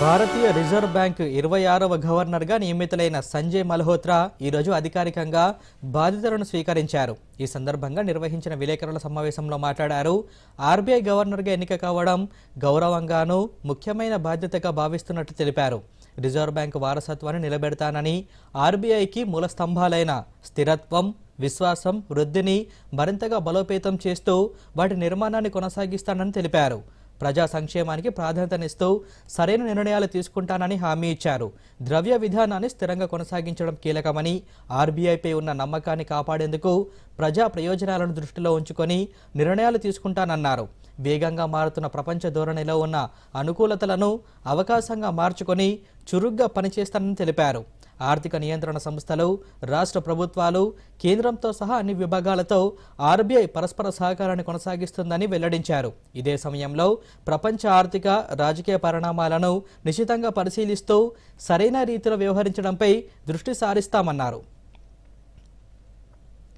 భారతీయ reserve bank ఇరవై ఆరవ గవర్నర్గా నియమితులైన సంజయ్ మల్హోత్రా ఈరోజు అధికారికంగా బాధ్యతలను స్వీకరించారు. ఈ సందర్భంగా నిర్వహించిన విలేకరుల సమావేశంలో మాట్లాడారు. ఆర్బీఐ గవర్నర్గా ఎన్నిక కావడం గౌరవంగానూ ముఖ్యమైన బాధ్యతగా భావిస్తున్నట్లు తెలిపారు. రిజర్వ్ బ్యాంక్ వారసత్వాన్ని నిలబెడతానని ఆర్బీఐకి మూల స్తంభాలైన స్థిరత్వం విశ్వాసం వృద్ధిని మరింతగా బలోపేతం చేస్తూ వాటి నిర్మాణాన్ని కొనసాగిస్తానని తెలిపారు. ప్రజా సంక్షేమానికి ప్రాధాన్యతనిస్తూ సరైన నిర్ణయాలు తీసుకుంటానని హామీ ఇచ్చారు. ద్రవ్య విధానాన్ని స్థిరంగా కొనసాగించడం కీలకమని ఆర్బీఐపై ఉన్న నమ్మకాన్ని కాపాడేందుకు ప్రజా ప్రయోజనాలను దృష్టిలో ఉంచుకొని నిర్ణయాలు తీసుకుంటానన్నారు. వేగంగా మారుతున్న ప్రపంచ ధోరణిలో ఉన్న అనుకూలతలను అవకాశంగా మార్చుకొని చురుగ్గా పనిచేస్తానని తెలిపారు. ఆర్థిక నియంత్రణ సంస్థలు రాష్ట్ర ప్రభుత్వాలు కేంద్రంతో సహా అన్ని విభాగాలతో ఆర్బీఐ పరస్పర సహకారాన్ని కొనసాగిస్తుందని వెల్లడించారు. ఇదే సమయంలో ప్రపంచ ఆర్థిక రాజకీయ పరిణామాలను నిశితంగా పరిశీలిస్తూ సరైన రీతిలో వ్యవహరించడంపై దృష్టి సారిస్తామన్నారు.